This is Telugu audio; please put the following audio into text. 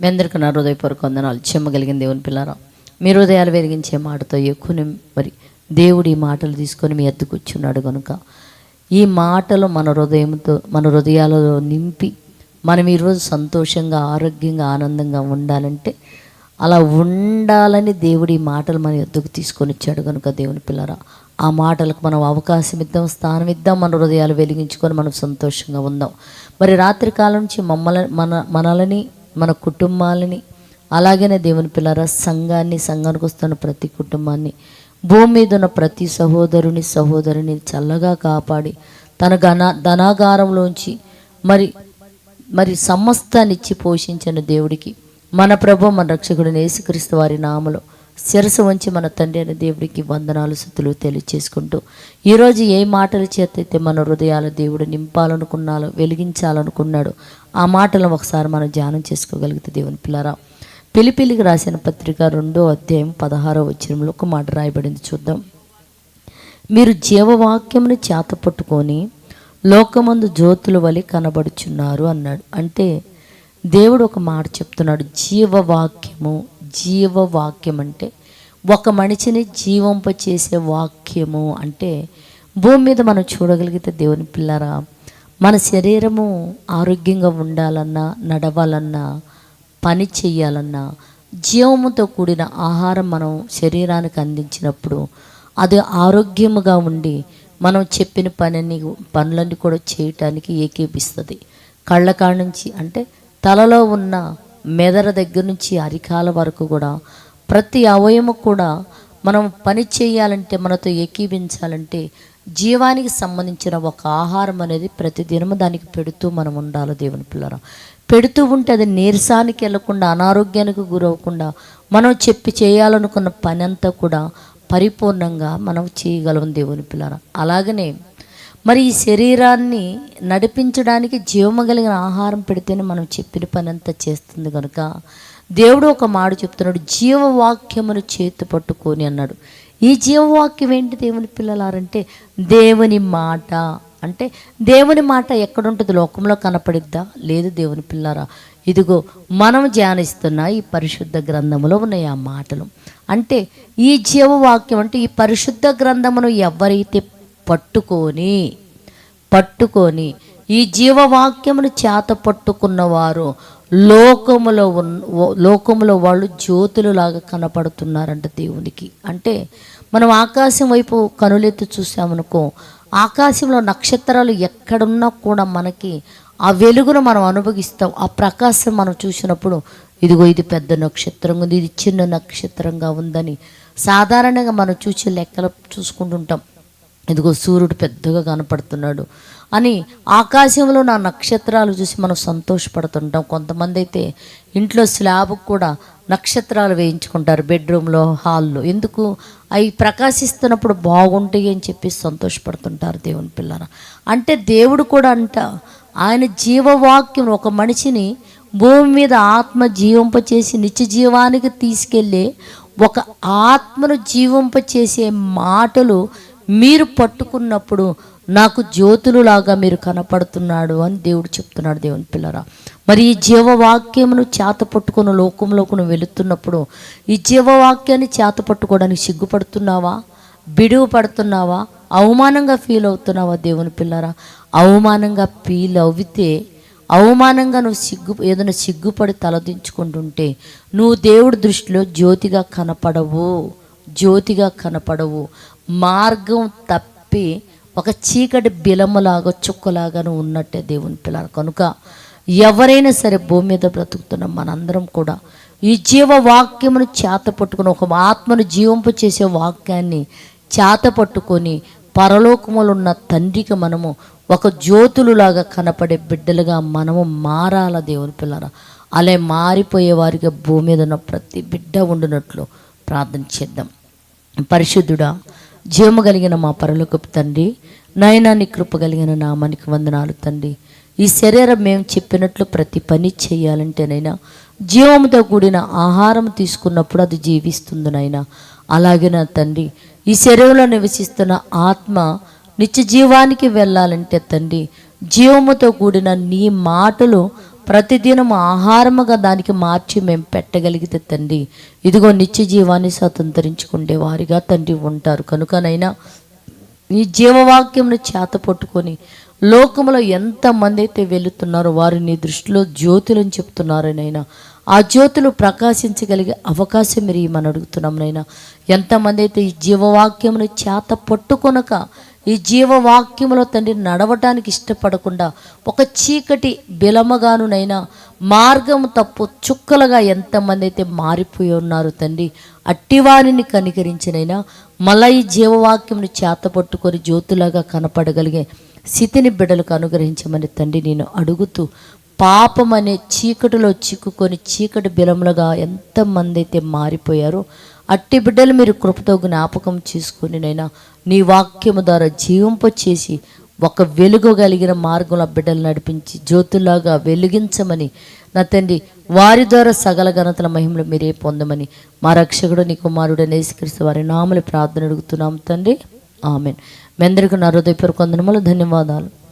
మీ అందరికీ నా హృదయపూర్వక వందనాలు. చెమ్మగలిగిన దేవుని పిల్లారా మీ హృదయాలు వెలిగించే మాటతో ఎక్కువని మరి దేవుడు ఈ మాటలు తీసుకొని మీ ఎద్దుకు కూర్చున్నాడు కనుక ఈ మాటలు మన హృదయంతో మన హృదయాలలో నింపి మనం ఈరోజు సంతోషంగా ఆరోగ్యంగా ఆనందంగా ఉండాలంటే అలా ఉండాలని దేవుడు ఈ మాటలు మన ఎద్దుకు తీసుకొని వచ్చాడు కనుక దేవుని పిల్లరా. ఆ మాటలకు మనం అవకాశం ఇద్దాం స్థానం ఇద్దాం మన హృదయాలు వెలిగించుకొని మనం సంతోషంగా ఉందాం. మరి రాత్రి కాలం నుంచి మమ్మల్ని మన మనలని మన కుటుంబాలని అలాగనే దేవుని పిల్లరా సంఘాన్ని సంఘానికి వస్తున్న ప్రతి కుటుంబాన్ని భూమి మీద ఉన్న ప్రతి సహోదరుని సహోదరుని చల్లగా కాపాడి తన ఘన ధనాగారంలోంచి మరి మరి సమస్తాన్ని ఇచ్చి పోషించిన దేవుడికి మన ప్రభు మన రక్షకుడిని యేసుక్రీస్తు వారి నామలో శిరసు వంచి మన తండ్రి అయిన దేవుడికి వందనాలు స్థుతులు తెలియచేసుకుంటూ ఈరోజు ఏ మాటల చేత అయితే మన హృదయాల దేవుడు నింపాలనుకున్నాలో వెలిగించాలనుకున్నాడు ఆ మాటలను ఒకసారి మనం ధ్యానం చేసుకోగలిగితే దేవుని పిల్లరా. పిలిపిలికి రాసిన పత్రిక రెండో అధ్యాయం పదహారో వచ్చినంలో ఒక మాట రాయబడింది చూద్దాం. మీరు జీవవాక్యమును చేత పట్టుకొని లోకమందు జ్యోతుల వలె కనబడుచున్నారు అన్నాడు. అంటే దేవుడు ఒక మాట చెప్తున్నాడు. జీవవాక్యము జీవవాక్యం అంటే ఒక మనిషిని జీవంప చేసే వాక్యము అంటే భూమి మీద మనం చూడగలిగితే దేవుని పిల్లరా మన శరీరము ఆరోగ్యంగా ఉండాలన్నా నడవాలన్నా పని చెయ్యాలన్నా జీవముతో కూడిన ఆహారం మనం శరీరానికి అందించినప్పుడు అది ఆరోగ్యముగా ఉండి మనం చెప్పిన పనిని పనులన్నీ కూడా చేయటానికి ఏకీపిస్తుంది కళ్ళ కాడ నుంచి అంటే తలలో ఉన్న మెదడు దగ్గర నుంచి అరికాల వరకు కూడా ప్రతి అవయము కూడా మనం పని చేయాలంటే మనతో ఏకీవించాలంటే జీవానికి సంబంధించిన ఒక ఆహారం అనేది ప్రతిదినము దానికి పెడుతూ మనం ఉండాలి దేవుని పిల్లరా. పెడుతూ ఉంటే అది నీరసానికి వెళ్ళకుండా అనారోగ్యానికి గురవకుండా మనం చెప్పి చేయాలనుకున్న పని అంతా కూడా పరిపూర్ణంగా మనం చేయగలం దేవుని పిల్లరా. అలాగనే మరి ఈ శరీరాన్ని నడిపించడానికి జీవము కలిగిన ఆహారం పెడితేనే మనం చెప్పిన పని అంతా చేస్తుంది కనుక దేవుడు ఒక మాట చెప్తున్నాడు జీవవాక్యమును చేతి పట్టుకొని అన్నాడు. ఈ జీవవాక్యం ఏంటి దేవుని పిల్లలారంటే దేవుని మాట. అంటే దేవుని మాట ఎక్కడుంటుంది? లోకంలో కనపడిద్దా? లేదు దేవుని పిల్లారా? ఇదిగో మనం ధ్యానిస్తున్న ఈ పరిశుద్ధ గ్రంథములో ఉన్నాయి ఆ మాటలు. అంటే ఈ జీవవాక్యం అంటే ఈ పరిశుద్ధ గ్రంథమును ఎవరైతే పట్టుకొని పట్టుకొని ఈ జీవవాక్యమును చేత పట్టుకున్నవారు లోకములో ఉన్న లోకములో వాళ్ళు జ్యోతులులాగా కనపడుతున్నారంట దేవునికి. అంటే మనం ఆకాశం వైపు కనులెత్తి చూసామనుకో ఆకాశంలో నక్షత్రాలు ఎక్కడున్నా కూడా మనకి ఆ వెలుగును మనం అనుభవిస్తాం. ఆ ప్రకాశం మనం చూసినప్పుడు ఇదిగో ఇది పెద్ద నక్షత్రం ఉంది ఇది చిన్న నక్షత్రంగా ఉందని సాధారణంగా మనం చూసి లెక్కలు చూసుకుంటుంటాం. ఇదిగో సూర్యుడు పెద్దగా కనపడుతున్నాడు అని ఆకాశంలో నా నక్షత్రాలు చూసి మనం సంతోషపడుతుంటాం. కొంతమంది అయితే ఇంట్లో స్లాబ్కి కూడా నక్షత్రాలు వేయించుకుంటారు బెడ్రూమ్లో హాల్లో. ఎందుకు? అవి ప్రకాశిస్తున్నప్పుడు బాగుంటాయి అని చెప్పి సంతోషపడుతుంటారు దేవుని పిల్లన అంటే దేవుడు కూడా అంట ఆయన జీవవాక్యం ఒక మనిషిని భూమి మీద ఆత్మ జీవింపచేసి నిత్య జీవానికి తీసుకెళ్ళే ఒక ఆత్మను జీవింపచేసే మాటలు మీరు పట్టుకున్నప్పుడు నాకు జ్యోతులులాగా మీరు కనపడుతున్నాడు అని దేవుడు చెప్తున్నాడు దేవుని పిల్లరా. మరి ఈ జీవవాక్యమును చేత పట్టుకుని లోకంలోకి నువ్వు వెళుతున్నప్పుడు ఈ జీవవాక్యాన్ని చేత పట్టుకోవడానికి సిగ్గుపడుతున్నావా? బిడువు పడుతున్నావా? అవమానంగా ఫీల్ అవుతున్నావా దేవుని పిల్లరా? అవమానంగా ఫీల్ అవితే అవమానంగా నువ్వు సిగ్గు ఏదైనా సిగ్గుపడి తలదించుకుంటుంటే నువ్వు దేవుడి దృష్టిలో జ్యోతిగా కనపడవు. జ్యోతిగా కనపడవు. మార్గం తప్పి ఒక చీకటి బిలములాగా చుక్కలాగాను ఉన్నట్టే దేవుని పిల్లలు. కనుక ఎవరైనా సరే భూమి మీద బ్రతుకుతున్న మనందరం కూడా ఈ జీవ వాక్యమును చేత పట్టుకుని ఒక ఆత్మను జీవింపు చేసే వాక్యాన్ని చేత పట్టుకొని పరలోకములు ఉన్న తండ్రికి మనము ఒక జ్యోతులులాగా కనపడే బిడ్డలుగా మనము మారాల దేవుని పిల్లరా? అలా మారిపోయే వారికి భూమి మీద ఉన్న ప్రతి బిడ్డ ఉండినట్లు ప్రార్థన చేద్దాం. పరిశుద్ధుడా జీవము కలిగిన మా పరలోకపు తండ్రి నయనాన్ని కృప కలిగిన నామానికి వందనాలు తండ్రి. ఈ శరీరం మేము చెప్పినట్లు ప్రతి పని చేయాలంటేనైనా జీవముతో కూడిన ఆహారం తీసుకున్నప్పుడు అది జీవిస్తుంది నైనా. అలాగే నా తండ్రి ఈ శరీరంలో నివసిస్తున్న ఆత్మ నిత్య జీవానికి వెళ్ళాలంటే తండ్రి జీవముతో కూడిన నీ మాటలు ప్రతిదినం ఆహారముగా దానికి మార్చి మేము పెట్టగలిగితే తండ్రి. ఇదిగో నిత్య జీవాన్ని స్వతంత్రించుకుండే వారిగా తండ్రి ఉంటారు. కనుకనైనా ఈ జీవవాక్యంను చేత పట్టుకొని లోకంలో ఎంతమంది అయితే వెళుతున్నారో వారు నీ దృష్టిలో జ్యోతులని చెప్తున్నారనైనా ఆ జ్యోతులు ప్రకాశించగలిగే అవకాశం మీరు ఇమ్మని అడుగుతున్నాం నైనా. ఎంతమంది అయితే ఈ జీవవాక్యమును చేత పట్టుకొనక ఈ జీవవాక్యములో తండ్రి నడవటానికి ఇష్టపడకుండా ఒక చీకటి బిలమగానునైనా మార్గం తప్పు చుక్కలుగా ఎంతమంది అయితే మారిపోయి ఉన్నారు తండ్రి అట్టివారిని కనికరించినైనా మళ్ళా ఈ జీవవాక్యంను చేతపట్టుకొని జ్యోతులాగా కనపడగలిగే స్థితిని బిడ్డలకు అనుగ్రహించమని తండ్రి నేను అడుగుతూ పాపం అనే చీకటిలో చిక్కుకొని చీకటి బిలములుగా ఎంతమంది అయితే మారిపోయారో అట్టి బిడ్డలు మీరు కృపతో జ్ఞాపకం చేసుకుని నైనా నీ వాక్యము ద్వారా జీవింప చేసి ఒక వెలుగు కలిగిన మార్గంలో బిడ్డలు నడిపించి జ్యోతులాగా వెలిగించమని నా తండ్రి వారి ద్వారా సగల ఘనతల మహిమలు మీరే పొందమని మా రక్షకుడు నీ కుమారుడు నేసుకరిస్తూ వారి నామలు ప్రార్థన అడుగుతున్నాం తండ్రి. ఆమెన్. మీ అందరికీ నా హృదయపూర్వక వందనములు ధన్యవాదాలు.